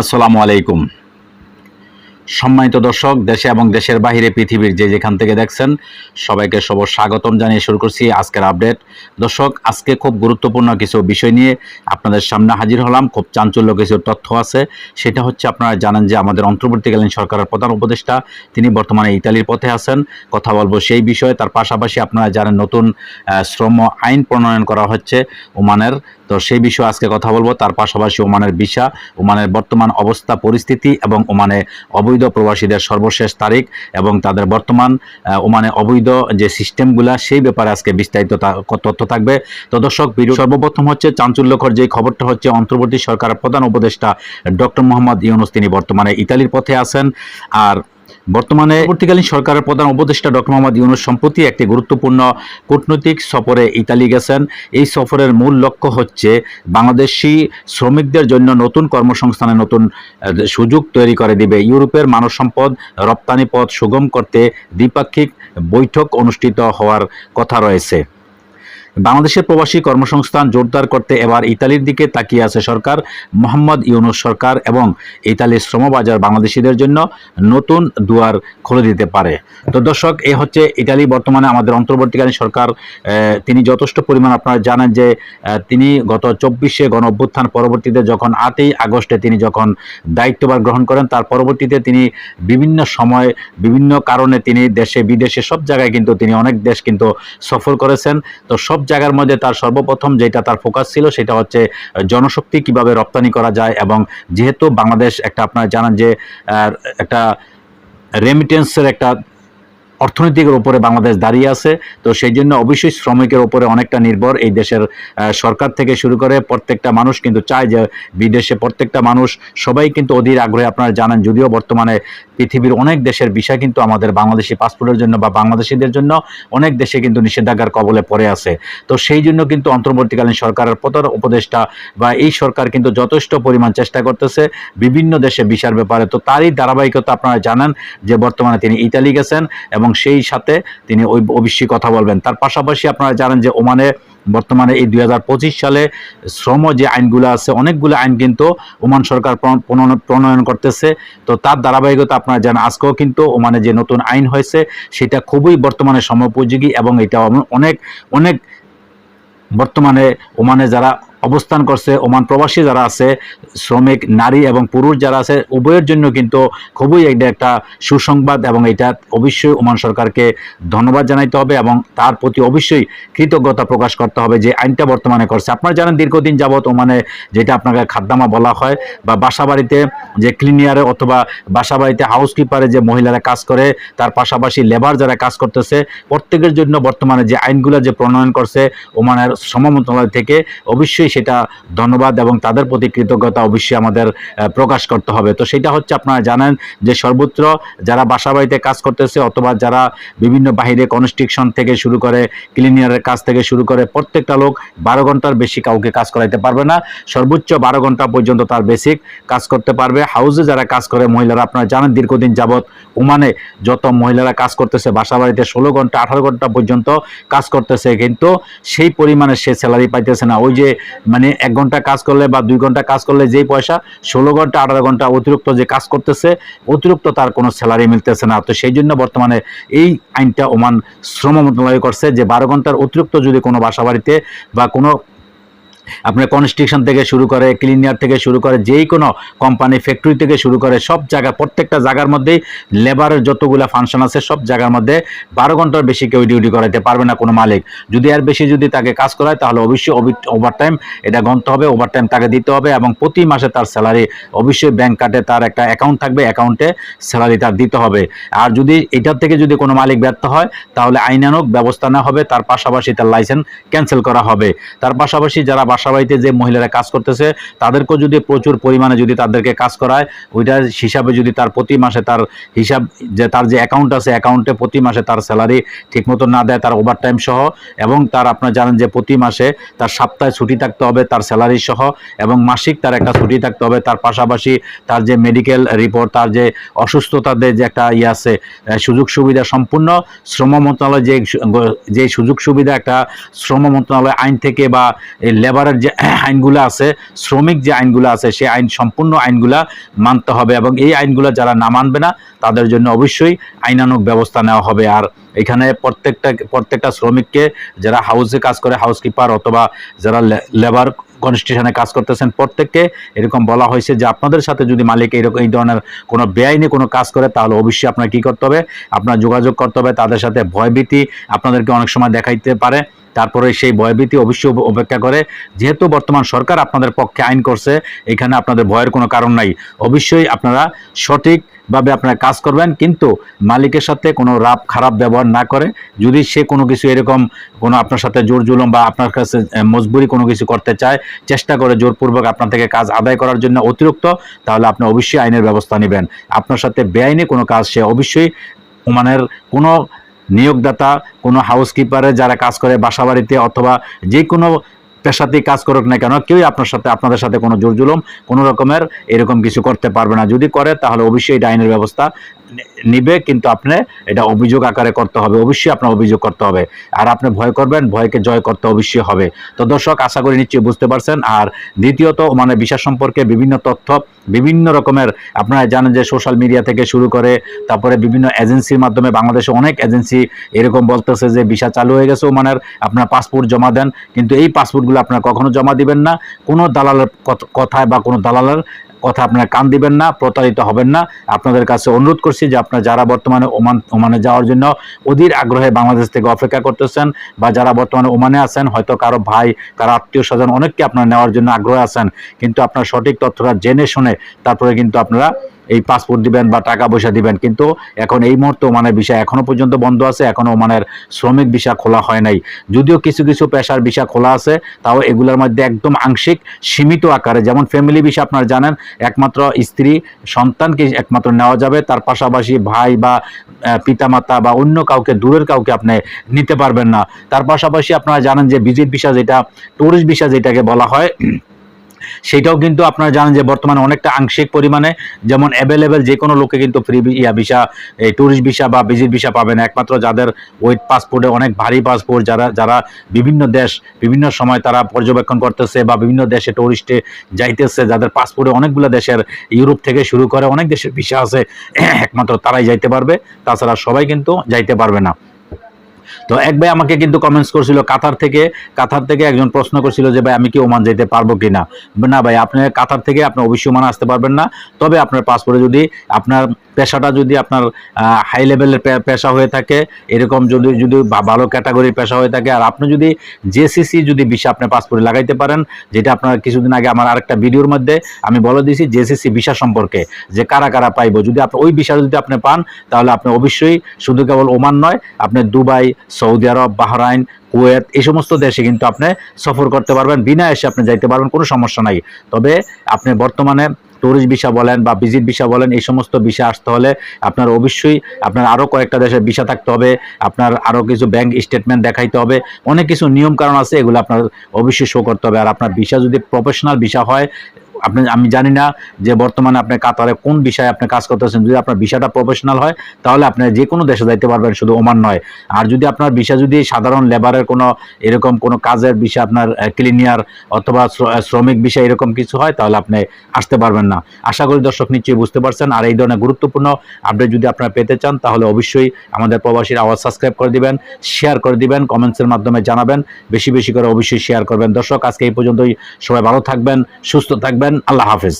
আসসালামু আলাইকুম। সম্মানিত দর্শক, দেশে এবং দেশের বাইরে পৃথিবীর যে যেখান থেকে দেখছেন, সবাইকে সব স্বাগতম জানিয়ে শুরু করছি আজকের আপডেট। দর্শক, আজকে খুব গুরুত্বপূর্ণ কিছু বিষয় নিয়ে আপনাদের সামনে হাজির হলাম। খুব চাঞ্চল্য কিছু তথ্য আছে। সেটা হচ্ছে আপনারা জানেন যে আমাদের অন্তর্বর্তীকালীন সরকারের প্রধান উপদেষ্টা, তিনি বর্তমানে ইতালির পথে আছেন। কথা বলব সেই বিষয়ে। তার পাশাপাশি আপনারা জানেন নতুন শ্রম আইন প্রণয়ন করা হচ্ছে ওমানের। তো সেই বিষয়ে আজকে কথা বলব। তার পাশাপাশি ওমানের ভিসা, ওমানের বর্তমান অবস্থা, পরিস্থিতি এবং ওমানে অবৈধ প্রবাসীদের সর্বশেষ তারিখ এবং তাদের বর্তমান ওমানে অবৈধ যে সিস্টেমগুলা, সেই ব্যাপারে আজকে বিস্তারিত তথ্য থাকবে। তো দর্শক, ভিডিও সর্বপ্রথম হচ্ছে চাঞ্চল্যকর যে খবরটা হচ্ছে, অন্তর্বর্তী সরকারের প্রধান উপদেষ্টা ডক্টর মোহাম্মদ ইউনুস, তিনি বর্তমানে ইতালির পথে আছেন। আর বর্তমানে পরবর্তীকালীন সরকারের প্রধান উপদেষ্টা ডক্টর মোহাম্মদ ইউনুস সম্প্রতি একটি গুরুত্বপূর্ণ কূটনৈতিক সফরে ইতালি গেছেন। এই সফরের মূল লক্ষ্য হচ্ছে বাংলাদেশি শ্রমিকদের জন্য নতুন কর্মসংস্থানের নতুন সুযোগ তৈরি করে দিবে। ইউরোপের মানব সম্পদ রপ্তানি পথ সুগম করতে দ্বিপাক্ষিক বৈঠক অনুষ্ঠিত হওয়ার কথা রয়েছে। বাংলাদেশের প্রবাসী কর্মসংস্থান জোরদার করতে এবার ইতালির দিকে তাকিয়ে আছে সরকার, মোহাম্মদ ইউনুস সরকার এবং ইতালির শ্রমবাজার বাংলাদেশিদের জন্য নতুন দুয়ার খুলে দিতে পারে। তো দর্শক, এ হচ্ছে ইতালি। বর্তমানে আমাদের অন্তর্বর্তীকালীন সরকার তিনি যথেষ্ট পরিমাণ আপনারা জানেন যে তিনি গত চব্বিশে গণ অভ্যুত্থান পরবর্তীতে যখন আটই আগস্টে তিনি যখন দায়িত্বভার গ্রহণ করেন, তার পরবর্তীতে তিনি বিভিন্ন সময় বিভিন্ন কারণে তিনি দেশে বিদেশে সব জায়গায় কিন্তু তিনি অনেক দেশ কিন্তু সফর করেছেন। তো সব জায়গার মধ্যে তার সর্বপ্রথম যেটা তার ফোকাস ছিল সেটা হচ্ছে জনশক্তি কীভাবে রপ্তানি করা যায় এবং যেহেতু বাংলাদেশ একটা, আপনারা জানান যে একটা রেমিটেন্সের একটা অর্থনৈতিকের উপরে বাংলাদেশ দাঁড়িয়ে আছে। তো সেই জন্য অবশ্যই শ্রমিকের উপরে অনেকটা নির্ভর এই দেশের সরকার থেকে শুরু করে প্রত্যেকটা মানুষ কিন্তু চায় যে বিদেশে প্রত্যেকটা মানুষ সবাই কিন্তু অধীর আগ্রহে আপনারা জানেন, যদিও বর্তমানে পৃথিবীর অনেক দেশের বিষয় কিন্তু আমাদের বাংলাদেশি পাসপোর্টের জন্য বা বাংলাদেশিদের জন্য অনেক দেশে কিন্তু নিষেধাজ্ঞার কবলে পড়ে আছে। তো সেই জন্য কিন্তু অন্তর্বর্তীকালীন সরকারের প্রধান উপদেষ্টা বা এই সরকার কিন্তু যথেষ্ট পরিমাণ চেষ্টা করতেছে বিভিন্ন দেশে বিষার ব্যাপারে। তো তারই ধারাবাহিকতা আপনারা জানেন যে বর্তমানে তিনি ইতালি গেছেন এবং সেই সাথে তিনি ওই অবশ্যই কথা বলবেন। তার পাশাপাশি আপনারা জানেন যে ওমানে বর্তমানে এই দুই হাজার পঁচিশ সালে শ্রম যে আইনগুলো আছে, অনেকগুলো আইন কিন্তু ওমান সরকার প্রণয়ন- প্রণয়ন করতেছে। তো তার ধারাবাহিকতা আপনারা জানেন, আজকেও কিন্তু ওমানে যে নতুন আইন হয়েছে, সেটা খুবই বর্তমানে সময়োপযোগী এবং এটা অনেক অনেক বর্তমানে ওমানে যারা অবস্থান করছে ওমান প্রবাসী যারা আছে, শ্রমিক, নারী এবং পুরুষ যারা আছে, উভয়ের জন্য কিন্তু খুবই এটা একটা সুসংবাদ এবং এটা অবশ্যই ওমান সরকারকে ধন্যবাদ জানাইতে হবে এবং তার প্রতি অবশ্যই কৃতজ্ঞতা প্রকাশ করতে হবে যে আইনটা বর্তমানে করছে। আপনারা জানেন দীর্ঘদিন যাবৎ ওমানে যেটা আপনাকে খাদ্দামা বলা হয় বা বাসা বাড়িতে যে ক্লিনিয়ারে অথবা বাসা বাড়িতে হাউসকিপারে যে মহিলারা কাজ করে, তার পাশাপাশি লেবার যারা কাজ করতেছে, প্রত্যেকের জন্য বর্তমানে যে আইনগুলো যে প্রণয়ন করছে ওমানের শ্রম মন্ত্রণালয় থেকে অবশ্যই সেটা ধন্যবাদ এবং তাদের প্রতি কৃতজ্ঞতা অবশ্যই আমাদের প্রকাশ করতে হবে। তো সেটা হচ্ছে আপনারা জানেন যে সর্বত্র যারা বাসা বাড়িতে কাজ করতেছে অথবা যারা বিভিন্ন বাহিরে কনস্ট্রাকশন থেকে শুরু করে ক্লিনিয়ারের কাজ থেকে শুরু করে প্রত্যেকটা লোক বারো ঘণ্টার বেশি কাউকে কাজ করাইতে পারবে না। সর্বোচ্চ বারো ঘণ্টা পর্যন্ত তার বেসিক কাজ করতে পারবে। হাউসে যারা কাজ করে মহিলারা আপনারা জানেন দীর্ঘদিন যাবৎ ওমানে যত মহিলারা কাজ করতেছে বাসা বাড়িতে ষোলো ঘণ্টা, আঠারো ঘণ্টা পর্যন্ত কাজ করতেছে। কিন্তু সেই পরিমাণে সে স্যালারি পাইতেছে না। ওই যে মানে এক ঘণ্টা কাজ করলে বা দুই ঘণ্টা কাজ করলে যেই পয়সা, ষোলো ঘণ্টা, আঠারো ঘণ্টা অতিরিক্ত যে কাজ করতেছে, অতিরিক্ত তার কোনো স্যালারি মিলতেছে না। তো সেই জন্য বর্তমানে এই আইনটা ওমান শ্রম মন্ত্রণালয় করছে যে বারো ঘণ্টার অতিরিক্ত যদি কোনো বাসাবাড়িতে বা কোনো আপনার কনস্ট্রাকশন থেকে শুরু করে ক্লিনিয়ার থেকে শুরু করে যেই কোনো কোম্পানি ফ্যাক্টরি থেকে শুরু করে সব জায়গা, প্রত্যেকটা জায়গার মধ্যেই লেবারের যতগুলো ফাংশন আছে, সব জায়গার মধ্যে বারো ঘণ্টার বেশি কেউ ডিউটি করাইতে পারবে না কোনো মালিক। যদি আর বেশি যদি তাকে কাজ করায়, তাহলে অবশ্যই ওভার টাইম এটা গণতে হবে ওভার টাইম তাকে দিতে হবে এবং প্রতি মাসে তার স্যালারি অবশ্যই ব্যাংক কার্ডে তার একটা অ্যাকাউন্ট থাকবে অ্যাকাউন্টে স্যালারি তার দিতে হবে। আর যদি এটার থেকে যদি কোনো মালিক ব্যর্থ হয়, তাহলে আইনানুক ব্যবস্থা নেওয়া হবে, তার পাশাপাশি তার লাইসেন্স ক্যান্সেল করা হবে। তার পাশাপাশি যারা বাসা বাড়িতে যে মহিলারা কাজ করতেছে, তাদেরকেও যদি প্রচুর পরিমাণে যদি তাদেরকে কাজ করায়, ওইটার হিসাবে যদি তার প্রতি মাসে তার হিসাব, যে তার যে অ্যাকাউন্ট আছে অ্যাকাউন্টে প্রতি মাসে তার স্যালারি ঠিকমতো না দেয়, তার ওভার টাইম সহ, এবং তার আপনার জানেন যে প্রতি মাসে তার সপ্তাহে ছুটি থাকতে হবে তার স্যালারি সহ, এবং মাসিক তার একটা ছুটি থাকতে হবে, তার পাশাপাশি তার যে মেডিকেল রিপোর্ট তার যে অসুস্থতাদের যে একটা ইয়ে আছে সুযোগ সুবিধা সম্পূর্ণ শ্রম মন্ত্রণালয় যে যে সুযোগ সুবিধা একটা শ্রম মন্ত্রণালয় আইন থেকে বা এই লেবারের যে আইনগুলো আছে, শ্রমিক যে আইনগুলো আছে, সেই আইন সম্পূর্ণ আইনগুলা মানতে হবে এবং এই আইনগুলো যারা না মানবে না, তাদের জন্য অবশ্যই আইনানুগ ব্যবস্থা নেওয়া হবে। আর এখানে প্রত্যেকটা প্রত্যেকটা শ্রমিককে যারা হাউসে কাজ করে হাউসকিপার অথবা যারা লেবার কনস্টিটিউশনে কাজ করতেছেন, প্রত্যেককে এরকম বলা হয়েছে যে আপনাদের সাথে যদি মালিক এরকম, এই ধরনের কোনো বেআইনি কোনো কাজ করে, তাহলে অবশ্যই আপনার কি করতে হবে? আপনার যোগাযোগ করতে হবে, তাদের সাথে ভয়ভীতি আপনাদেরকে অনেক সময় দেখাইতে পারে। তারপরে সেই ভয়ভীতি অবশ্যই উপেক্ষা করে। যেহেতু বর্তমান সরকার আপনাদের পক্ষে আইন করছে, এখানে আপনাদের ভয়ের কোনো কারণ নাই। অবশ্যই আপনারা সঠিকভাবে আপনারা কাজ করবেন, কিন্তু মালিকের সাথে কোনো রাপ খারাপ ব্যবহার না করে। যদি সে কোনো কিছু এরকম কোনো আপনার সাথে জোর জুলুম বা আপনার কাছে মজবুরি কোনো কিছু করতে চায়, চেষ্টা করে জোরপূর্বক আপনার থেকে কাজ আদায় করার জন্য অতিরিক্ত, তাহলে আপনি অবশ্যই আইনের ব্যবস্থা নেবেন। আপনার সাথে বেআইনি কোনো কাজ সে অবশ্যই ওমানের কোনো নিয়োগদাতা, কোনো হাউসকিপারে যারা কাজ করে বাসাবাড়িতে অথবা যে কোনো পেশাতেই কাজ করুক না কেন, কেউই আপনার সাথে, আপনাদের সাথে কোনো জোর জুলুম কোনো রকমের এরকম কিছু করতে পারবে না। যদি করে, তাহলে অবশ্যই এটা আইনের ব্যবস্থা। নিবে, কিন্তু আপনি এটা অভিযোগ আকারে করতে হবে। অবশ্যই আপনার অভিযোগ করতে হবে। আর আপনি ভয় করবেন, ভয়কে জয় করতে অবশ্যই হবে। তো দর্শক, আশা করি নিশ্চয়ই বুঝতে পারছেন। আর দ্বিতীয়ত মানে বিষয় সম্পর্কে বিভিন্ন তথ্য, বিভিন্ন রকমের, আপনারা জানেন যে সোশ্যাল মিডিয়া থেকে শুরু করে, তারপরে বিভিন্ন এজেন্সির মাধ্যমে বাংলাদেশে অনেক এজেন্সি এরকম বলতেছে যে ভিসা চালু হয়ে গেছে ওমানের, আপনার পাসপোর্ট জমা দেন। কিন্তু এই পাসপোর্টগুলো আপনারা কখনো জমা দিবেন না। কোনো দালালের কথায় বা কোনো দালালের কথা আপনারা কান দিবেন না, প্রতারিত হবেন না। আপনাদের কাছে অনুরোধ করছি যে আপনারা যারা বর্তমানে ওমান, ওমানে যাওয়ার জন্য অধীর আগ্রহে বাংলাদেশ থেকে অপেক্ষা করতেছেন বা যারা বর্তমানে ওমানে আছেন, হয়তো কারও ভাই, কারও আত্মীয় স্বজন অনেককে আপনারা নেওয়ার জন্য আগ্রহ আছেন। কিন্তু আপনার সঠিক তথ্যটা জেনে শুনে তারপরে কিন্তু আপনারা এই পাসপোর্ট দিবেন বা টাকা পয়সা দিবেন। কিন্তু এখন এই মুহূর্তে ওমানের বিষয় এখনও পর্যন্ত বন্ধ আছে, এখনও ওমানের শ্রমিক ভিসা খোলা হয় নাই। যদিও কিছু কিছু পেশার ভিসা খোলা আছে, তাও এগুলোর মধ্যে একদম আংশিক সীমিত আকারে। যেমন ফ্যামিলি ভিসা আপনারা জানেন, একমাত্র স্ত্রী সন্তানকে একমাত্র নেওয়া যাবে। তার পাশাপাশি ভাই বা পিতামাতা বা অন্য কাউকে, দূরের কাউকে আপনি নিতে পারবেন না। তার পাশাপাশি আপনারা জানেন যে ভিজিট ভিসা যেটা টুরিস্ট ভিসা যেটাকে বলা হয় সেটাও কিন্তু আপনারা জানেন যে বর্তমানে অনেকটা আংশিক পরিমাণে যেমন অ্যাভেলেবেল যে কোনো লোকে কিন্তু ফ্রি ইয়া ভিসা এই ট্যুরিস্ট ভিসা বা ভিজিট ভিসা পাবে না একমাত্র যাদের ওয়েট পাসপোর্টে অনেক ভারী পাসপোর্ট যারা যারা বিভিন্ন দেশ, বিভিন্ন সময় তারা পর্যবেক্ষণ করতেছে বা বিভিন্ন দেশে ট্যুরিস্টে যাইতেছে, যাদের পাসপোর্টে অনেকগুলো দেশের ইউরোপ থেকে শুরু করে অনেক দেশের ভিসা আছে, একমাত্র তারাই যাইতে পারবে। তাছাড়া সবাই কিন্তু যাইতে পারবে না। তো এক ভাই আমাকে কিন্তু কমেন্টস করছিল, কাতার থেকে কাতার থেকে একজন প্রশ্ন করছিল যে, ভাই, আমি কি ওমান যেতে পারব কি না না ভাই, আপনি কাতার থেকে আপনি অবশ্যই ওমান আসতে পারবেন না। তবে আপনার পাসপোর্টে যদি আপনার পেশাটা যদি আপনার হাই লেভেলের পেশা হয়ে থাকে, এরকম যদি যদি ভালো ক্যাটাগরির পেশা হয়ে থাকে, আর আপনি যদি জেসিসি যদি ভিসা আপনার পাসপোর্টে লাগাইতে পারেন, যেটা আপনার কিছুদিন আগে আমার আরেকটা ভিডিওর মধ্যে আমি বলে দিয়েছি জেসিসি ভিসা সম্পর্কে, যে কারা কারা পাইব। যদি আপনি, ওই ভিসা যদি আপনি পান, তাহলে আপনি অবশ্যই শুধু কেবল ওমান নয়, আপনি দুবাই সৌদি আরব, বাহরাইন, কুয়েত, এই সমস্ত দেশে কিন্তু আপনি সফর করতে পারবেন। বিনা এসে আপনি যাইতে পারবেন, কোনো সমস্যা নাই। তবে আপনি বর্তমানে ট্যুরিস্ট ভিসা বলেন বা ভিজিট ভিসা বলেন, এই সমস্ত ভিসা আসতে হলে আপনার অবশ্যই আপনার আরও কয়েকটা দেশের ভিসা থাকতে হবে, আপনার আরও কিছু ব্যাংক স্টেটমেন্ট দেখাইতে হবে। অনেক কিছু নিয়ম কারণ আছে, এগুলো আপনার অবশ্যই শো করতে হবে। আর আপনার ভিসা যদি প্রফেশনাল ভিসা হয় আপনি আমি জানি না যে বর্তমানে আপনি কাতারে কোন বিষয়ে আপনি কাজ করতেছেন। যদি আপনার ভিসাটা প্রফেশনাল হয়, তাহলে আপনি যে কোনো দেশে যাইতে পারবেন, শুধু ওমান নয়। আর যদি আপনার ভিসা যদি সাধারণ লেবারের কোনো এরকম কোনো কাজের বিষয় আপনার ক্লিনিয়ার অথবা শ্রমিক বিষয় এরকম কিছু হয়, তাহলে আপনি আসতে পারবেন না। আশা করি দর্শক নিশ্চয়ই বুঝতে পারছেন। আর এই ধরনের গুরুত্বপূর্ণ আপডেট যদি আপনারা পেতে চান, তাহলে অবশ্যই আমাদের প্রবাসীর আওয়াজ সাবস্ক্রাইব করে দিবেন শেয়ার করে দিবেন কমেন্টসের মাধ্যমে জানাবেন। বেশি বেশি করে অবশ্যই শেয়ার করবেন। দর্শক, আজকে এই পর্যন্তই। সবাই ভালো থাকবেন, সুস্থ থাকবেন আল্লাহ হাফেজ।